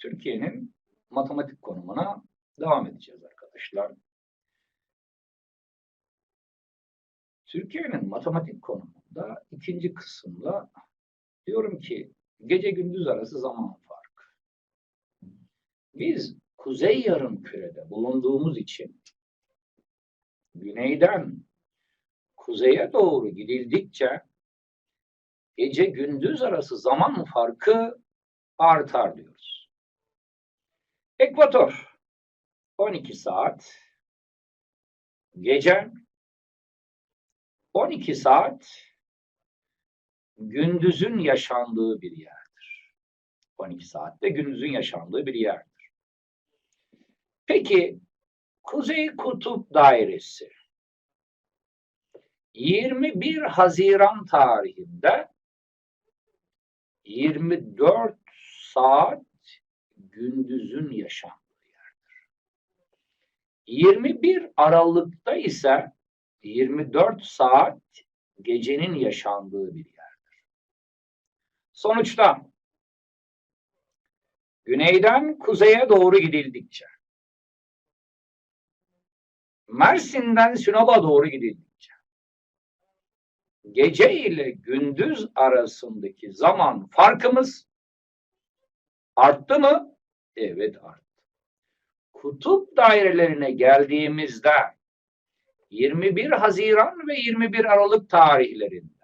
Türkiye'nin matematik konumuna devam edeceğiz arkadaşlar. Türkiye'nin matematik konumunda ikinci kısımda diyorum ki gece gündüz arası zaman farkı. Biz kuzey yarım kürede bulunduğumuz için güneyden kuzeye doğru gidildikçe gece gündüz arası zaman farkı artar diyoruz. Ekvator. 12 saat. Gece 12 saat. Gündüzün yaşandığı bir yerdir. 12 saatte gündüzün yaşandığı bir yerdir. Peki Kuzey Kutup Dairesi. 21 Haziran tarihinde 24 saat gündüzün yaşandığı yerdir. 21 Aralık'ta ise 24 saat gecenin yaşandığı bir yerdir. Sonuçta güneyden kuzeye doğru gidildikçe Mersin'den Sinop'a doğru gidildikçe gece ile gündüz arasındaki zaman farkımız arttı mı? Evet arttı. Kutup dairelerine geldiğimizde 21 Haziran ve 21 Aralık tarihlerinde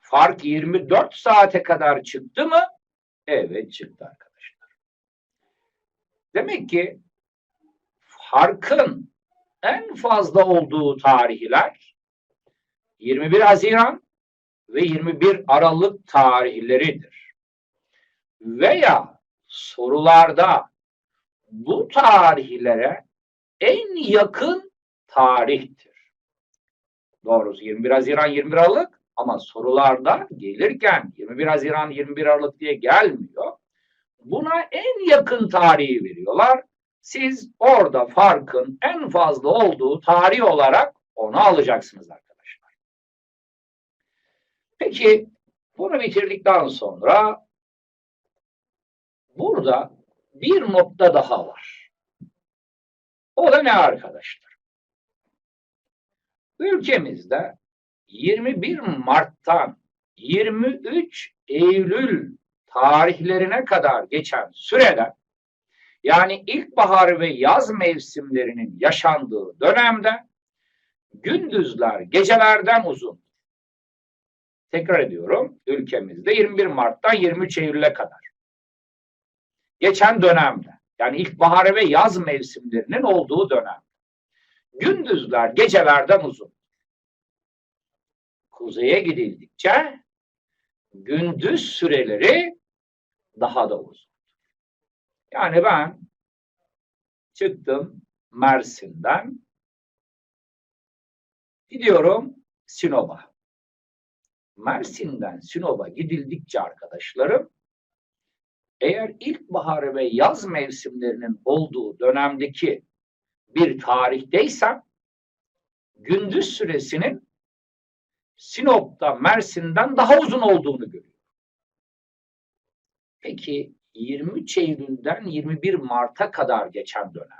fark 24 saate kadar çıktı mı? Evet çıktı arkadaşlar. Demek ki farkın en fazla olduğu tarihler 21 Haziran ve 21 Aralık tarihleridir. Veya sorularda bu tarihlere en yakın tarihtir. Doğrusu 21 Haziran 21 Aralık ama sorularda gelirken 21 Haziran 21 Aralık diye gelmiyor. Buna en yakın tarihi veriyorlar. Siz orada farkın en fazla olduğu tarih olarak onu alacaksınız arkadaşlar. Peki bunu bitirdikten sonra burada bir nokta daha var. O da ne arkadaşlar? Ülkemizde 21 Mart'tan 23 Eylül tarihlerine kadar geçen sürede yani ilkbahar ve yaz mevsimlerinin yaşandığı dönemde gündüzler gecelerden uzun. Tekrar ediyorum ülkemizde 21 Mart'tan 23 Eylül'e kadar. Geçen dönemde yani ilkbahar ve yaz mevsimlerinin olduğu dönem. Gündüzler gecelerden uzun. Kuzeye gidildikçe gündüz süreleri daha da uzun. Yani ben çıktım Mersin'den gidiyorum Sinop'a. Mersin'den Sinop'a gidildikçe arkadaşlarım eğer ilkbahar ve yaz mevsimlerinin olduğu dönemdeki bir tarihteysem gündüz süresinin Sinop'ta Mersin'den daha uzun olduğunu görüyorum. Peki 23 Eylül'den 21 Mart'a kadar geçen dönemde.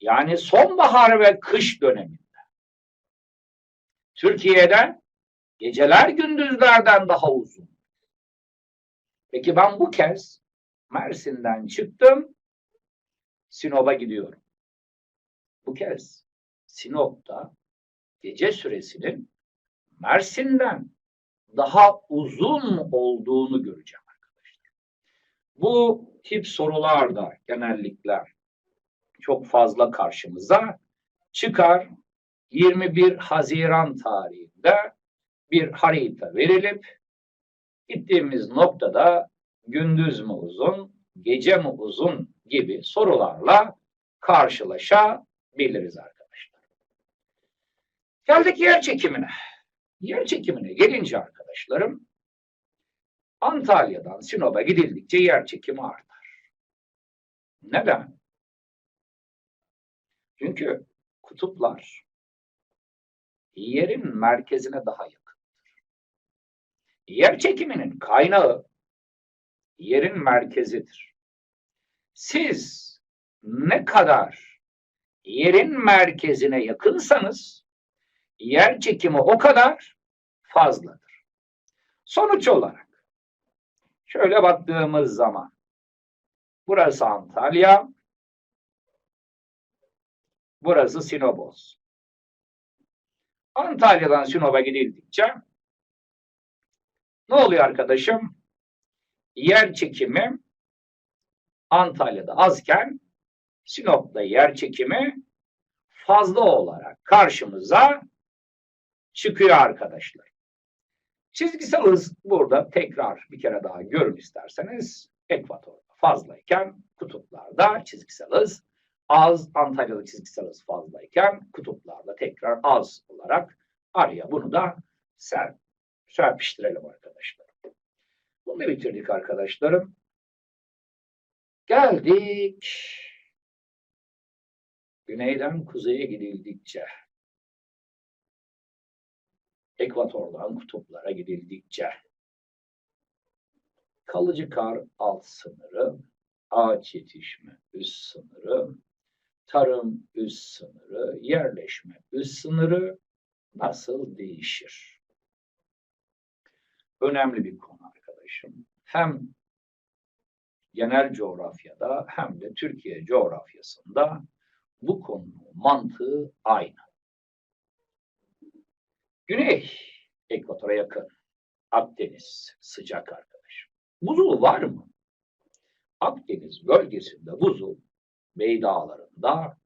Yani sonbahar ve kış döneminde. Türkiye'de geceler gündüzlerden daha uzun. Peki ben bu kez Mersin'den çıktım, Sinop'a gidiyorum. Bu kez Sinop'ta gece süresinin Mersin'den daha uzun olduğunu göreceğim arkadaşlar. Bu tip sorular da genellikle çok fazla karşımıza çıkar. 21 Haziran tarihinde bir harita verilip gittiğimiz noktada gündüz mü uzun, gece mi uzun gibi sorularla karşılaşabiliriz arkadaşlar. Geldik yer çekimine. Yer çekimine gelince arkadaşlarım Antalya'dan Sinop'a gidildikçe yer çekimi artar. Neden? Çünkü kutuplar yerin merkezine daha yakındır. Yer çekiminin kaynağı yerin merkezidir. Siz ne kadar yerin merkezine yakınsanız yer çekimi o kadar fazladır. Sonuç olarak şöyle baktığımız zaman burası Antalya, burası Sinop olsun. Antalya'dan Sinop'a gidildikçe ne oluyor arkadaşım? Yer çekimi Antalya'da azken Sinop'ta yer çekimi fazla olarak karşımıza çıkıyor arkadaşlar. Çizgisel hız burada tekrar bir kere daha görün isterseniz. Ekvatorda fazlayken kutuplarda çizgisel hız az, Antalya'da çizgisel hız fazlayken kutuplarda tekrar az olarak araya bunu da ser, serpiştirelim arkadaşlar. Bunu bitirdik arkadaşlarım. Geldik. Güneyden kuzeye gidildikçe, ekvatordan kutuplara gidildikçe, kalıcı kar alt sınırı, ağaç yetişme üst sınırı, tarım üst sınırı, yerleşme üst sınırı nasıl değişir? Önemli bir konu arkadaşım. Hem genel coğrafyada hem de Türkiye coğrafyasında bu konunun mantığı aynı. Güney, ekvatora yakın. Akdeniz, sıcak arkadaş. Buzul var mı? Akdeniz bölgesinde buzul, Bey Dağları'nda,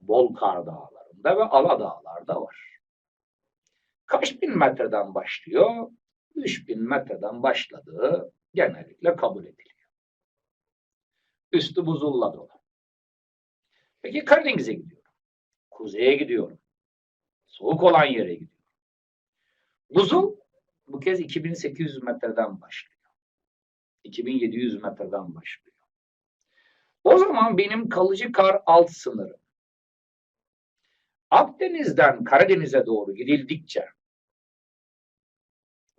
Bolkar Dağları'nda ve Ala Dağlar'da var. Kaç bin metreden başlıyor? 3000 metreden başladığı genellikle kabul ediliyor. Üstü buzulla dolu. Peki Karadeniz'e gidiyorum. Kuzeye gidiyorum. Soğuk olan yere gidiyorum. Buzul bu kez 2800 metreden başlıyor. 2700 metreden başlıyor. O zaman benim kalıcı kar alt sınırım. Akdeniz'den Karadeniz'e doğru gidildikçe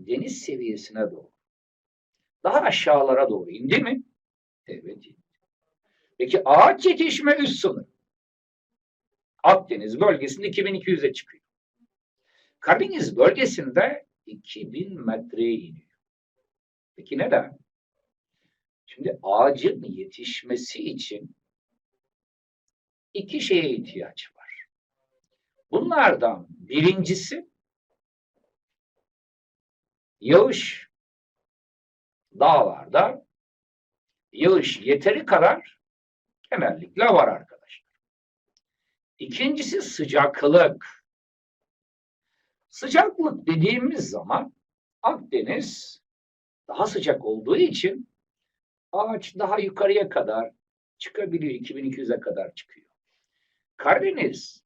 deniz seviyesine doğru daha aşağılara doğru indi mi? Evet indi. Peki ağaç yetişme üst sınır. Akdeniz bölgesinde 2200'e çıkıyor. Karadeniz bölgesinde 2000 metreye iniyor. Peki neden? Şimdi ağacın yetişmesi için iki şeye ihtiyaç var. Bunlardan birincisi yağış dağlarda yağış yeteri kadar genellikle var arkadaşlar. İkincisi sıcaklık. Sıcaklık dediğimiz zaman Akdeniz daha sıcak olduğu için ağaç daha yukarıya kadar çıkabiliyor. 2200'e kadar çıkıyor. Karadeniz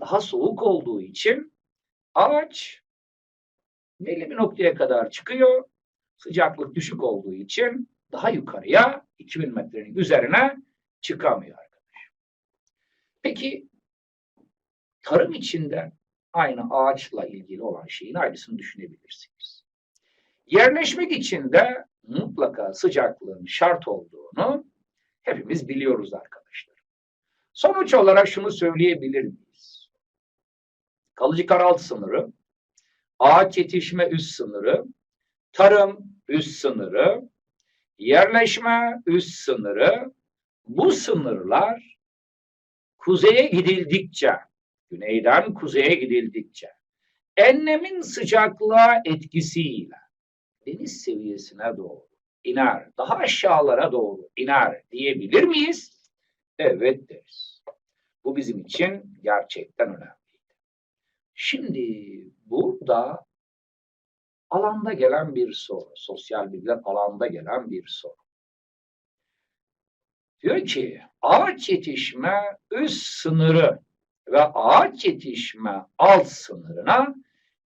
daha soğuk olduğu için ağaç belli bir noktaya kadar çıkıyor. Sıcaklık düşük olduğu için daha yukarıya 2000 metrenin üzerine çıkamıyor arkadaş. Peki tarım içinde aynı ağaçla ilgili olan şeyin aynısını düşünebilirsiniz. Yerleşmek için de mutlaka sıcaklığın şart olduğunu hepimiz biliyoruz arkadaşlar. Sonuç olarak şunu söyleyebilir miyiz? Kalıcı karaltı sınırı, ağaç yetişme üst sınırı, tarım üst sınırı, yerleşme üst sınırı, bu sınırlar kuzeye gidildikçe, güneyden kuzeye gidildikçe, enlemin sıcaklığa etkisiyle deniz seviyesine doğru iner, daha aşağılara doğru iner diyebilir miyiz? Evet deriz. Bu bizim için gerçekten önemli. Şimdi burada alanda gelen bir soru, sosyal bilgiler alanda gelen bir soru. Diyor ki ağaç yetişme üst sınırı ve ağaç yetişme alt sınırına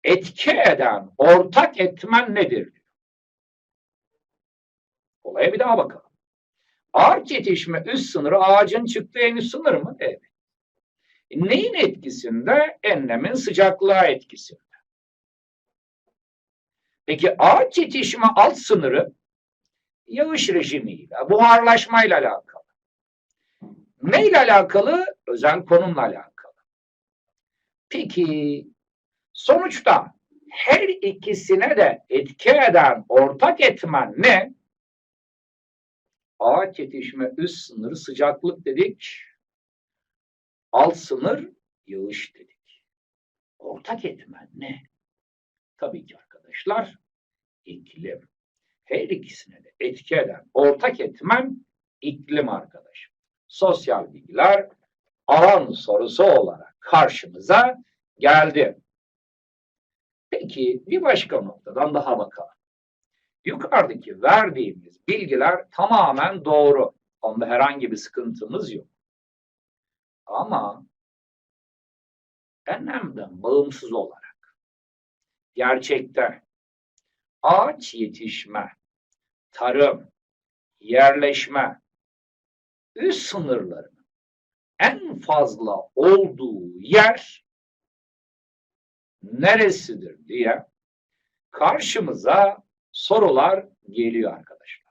etki eden ortak etmen nedir? Olaya bir daha bakalım. Ağaç yetişme üst sınırı ağacın çıktığı en üst sınır mı? Evet. Neyin etkisinde? Enlemin sıcaklığa etkisinde. Peki ağaç yetişme alt sınırı yağış rejimiyle, buharlaşmayla alakalı. Neyle alakalı? Özel konumla alakalı. Peki sonuçta her ikisine de etki eden ortak etmen ne? Ağaç yetişme üst sınırı sıcaklık dedik. Alt sınır yağış dedik. Ortak etmen ne? Tabii ki arkadaşlar iklim. Her ikisine de etki eden ortak etmen iklim arkadaşım. Sosyal bilgiler alan sorusu olarak karşımıza geldi. Peki bir başka noktadan daha bakalım. Yukarıdaki verdiğimiz bilgiler tamamen doğru. Onda herhangi bir sıkıntımız yok. Ama enlemden bağımsız olarak gerçekte ağaç yetişme, tarım, yerleşme, üst sınırlarının en fazla olduğu yer neresidir diye karşımıza sorular geliyor arkadaşlar.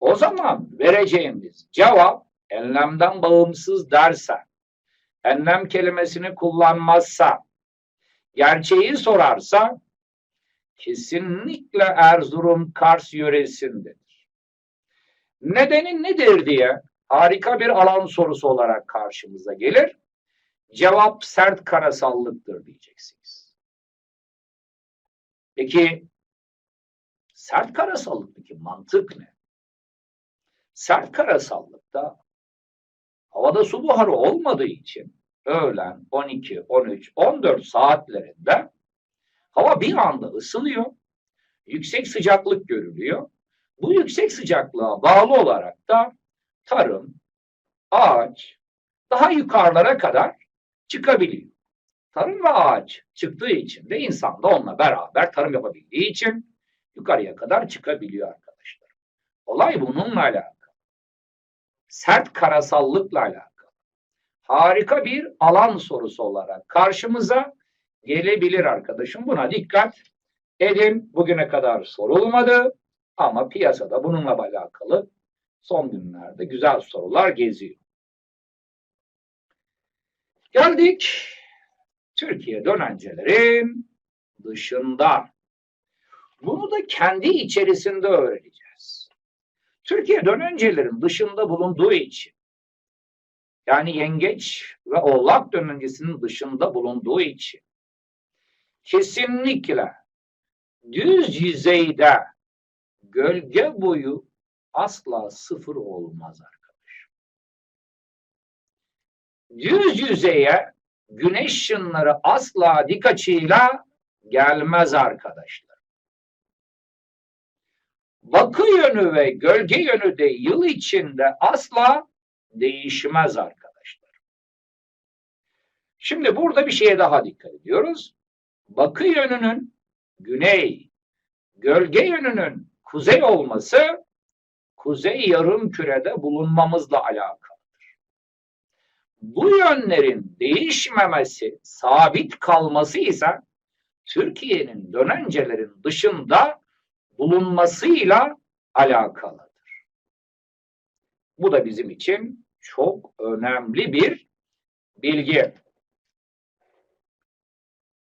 O zaman vereceğimiz cevap enlemden bağımsız derse, enlem kelimesini kullanmazsa, gerçeği sorarsa kesinlikle Erzurum Kars yöresindedir. Nedeni nedir diye harika bir alan sorusu olarak karşımıza gelir. Cevap sert karasallıktır diyeceksiniz. Peki sert karasallıktaki mantık ne? Sert karasallıkta havada su buharı olmadığı için öğlen 12, 13, 14 saatlerinde hava bir anda ısınıyor. Yüksek sıcaklık görülüyor. Bu yüksek sıcaklığa bağlı olarak da tarım, ağaç daha yukarılara kadar çıkabiliyor. Tarım ve ağaç çıktığı için de insan da onunla beraber tarım yapabildiği için yukarıya kadar çıkabiliyor arkadaşlar. Olay bununla alakalı. Sert karasallıkla alakalı. Harika bir alan sorusu olarak karşımıza gelebilir arkadaşım. Buna dikkat edin. Bugüne kadar sorulmadı ama piyasada bununla alakalı son günlerde güzel sorular geziyor. Geldik Türkiye dönencelerin dışında. Bunu da kendi içerisinde öğreneceğiz. Türkiye dönencelerin dışında bulunduğu için yani yengeç ve oğlak dönencesinin dışında bulunduğu için kesinlikle düz yüzeyde gölge boyu asla sıfır olmaz arkadaş. Düz yüzeye güneş ışınları asla dik açıyla gelmez arkadaşlar. Bakı yönü ve gölge yönü de yıl içinde asla değişmez arkadaşlar. Şimdi burada bir şeye daha dikkat ediyoruz. Bakı yönünün güney, gölge yönünün kuzey olması kuzey yarım kürede bulunmamızla alakalıdır. Bu yönlerin değişmemesi, sabit kalması ise Türkiye'nin dönencelerin dışında bulunmasıyla alakalıdır. Bu da bizim için çok önemli bir bilgi.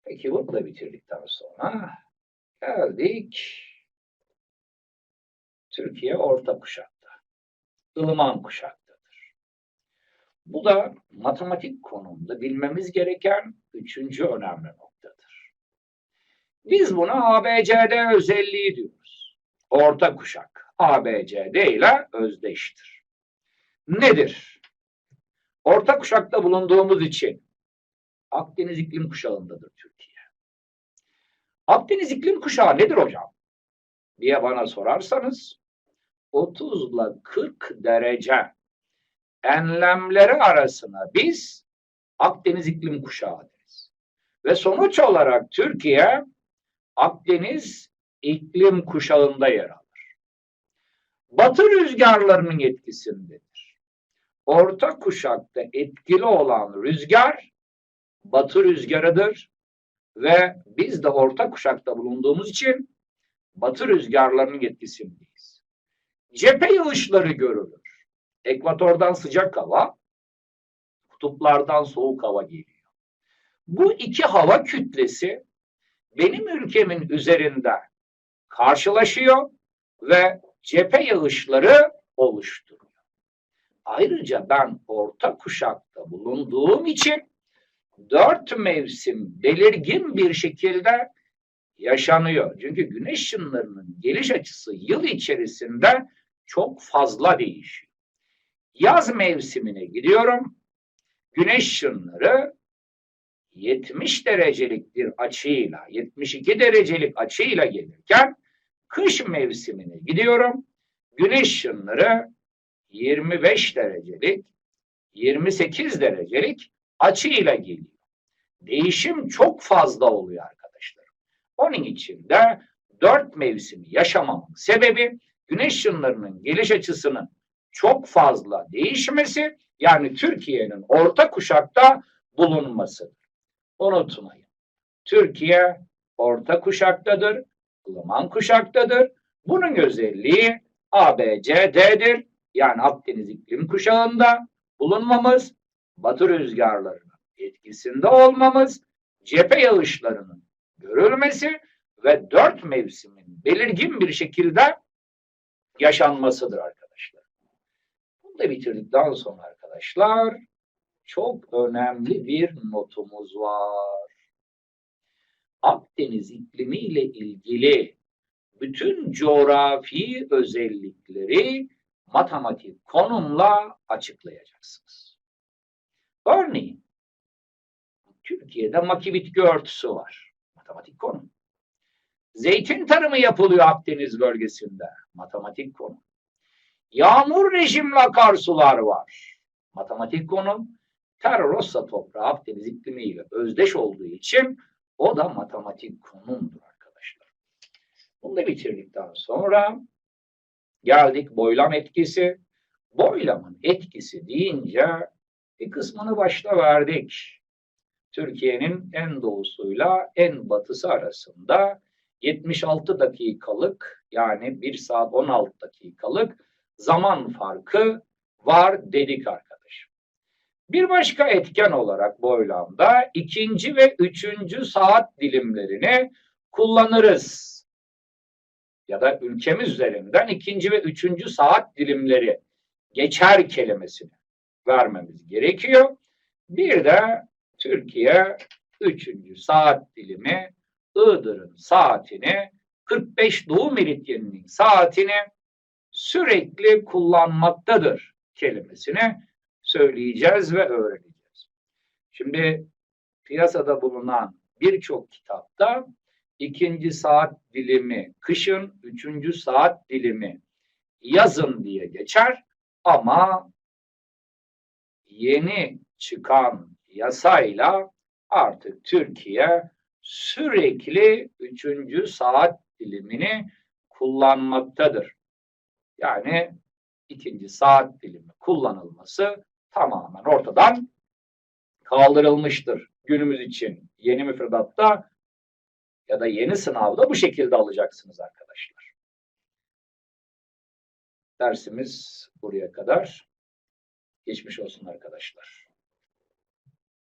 Peki bunu da bitirdikten sonra geldik Türkiye orta kuşakta. ılıman kuşaktadır. Bu da matematik konumda bilmemiz gereken üçüncü önemli noktadır. Biz buna ABCD özelliği diyoruz. Orta kuşak ABCD ile özdeştir. Nedir? Orta kuşakta bulunduğumuz için Akdeniz iklim kuşağındadır Türkiye. Akdeniz iklim kuşağı nedir hocam? diye bana sorarsanız 30 ile 40 derece enlemleri arasına biz Akdeniz iklim kuşağı deriz. Ve sonuç olarak Türkiye Akdeniz iklim kuşağında yer alır. Batı rüzgarlarının etkisindedir. Orta kuşakta etkili olan rüzgar batı rüzgarıdır ve biz de orta kuşakta bulunduğumuz için batı rüzgarlarının etkisindeyiz cephe yağışları görülür. Ekvatordan sıcak hava, kutuplardan soğuk hava geliyor. Bu iki hava kütlesi benim ülkemin üzerinde karşılaşıyor ve cephe yağışları oluşturuyor. Ayrıca ben orta kuşakta bulunduğum için dört mevsim belirgin bir şekilde yaşanıyor. Çünkü güneş ışınlarının geliş açısı yıl içerisinde çok fazla değişiyor. Yaz mevsimine gidiyorum. Güneş ışınları 70 derecelik bir açıyla, 72 derecelik açıyla gelirken kış mevsimine gidiyorum. Güneş ışınları 25 derecelik, 28 derecelik açıyla geliyor. Değişim çok fazla oluyor arkadaşlar. Onun için de dört mevsimi yaşamamın sebebi güneş ışınlarının geliş açısının çok fazla değişmesi yani Türkiye'nin orta kuşakta bulunmasıdır. Unutmayın. Türkiye orta kuşaktadır, ılıman kuşaktadır. Bunun özelliği ABCD'dir. Yani Akdeniz iklim kuşağında bulunmamız, batı rüzgarlarının etkisinde olmamız, cephe yağışlarının görülmesi ve dört mevsimin belirgin bir şekilde yaşanmasıdır arkadaşlar. Bunu da bitirdikten sonra arkadaşlar çok önemli bir notumuz var. Akdeniz iklimi ile ilgili bütün coğrafi özellikleri matematik konumla açıklayacaksınız. Örneğin Türkiye'de maki bitki örtüsü var. Matematik konum. Zeytin tarımı yapılıyor Akdeniz bölgesinde. Matematik konum. Yağmur rejimli akarsular var. Matematik konum. Terra Rossa toprağı Akdeniz iklimiyle özdeş olduğu için o da matematik konumdur arkadaşlar. Bunu da bitirdikten sonra geldik boylam etkisi. Boylamın etkisi deyince bir kısmını başta verdik. Türkiye'nin en doğusuyla en batısı arasında 76 dakikalık yani 1 saat 16 dakikalık zaman farkı var dedik arkadaşım. Bir başka etken olarak boylamda ikinci ve üçüncü saat dilimlerini kullanırız. Ya da ülkemiz üzerinden ikinci ve üçüncü saat dilimleri geçer kelimesini vermemiz gerekiyor. Bir de Türkiye üçüncü saat dilimi Iğdır'ın saatini 45 Doğu Meridyeninin saatini sürekli kullanmaktadır kelimesini söyleyeceğiz ve öğreneceğiz. Şimdi piyasada bulunan birçok kitapta ikinci saat dilimi kışın, üçüncü saat dilimi yazın diye geçer ama yeni çıkan yasayla artık Türkiye sürekli üçüncü saat dilimini kullanmaktadır. Yani ikinci saat dilimi kullanılması tamamen ortadan kaldırılmıştır. Günümüz için yeni müfredatta ya da yeni sınavda bu şekilde alacaksınız arkadaşlar. Dersimiz buraya kadar. Geçmiş olsun arkadaşlar.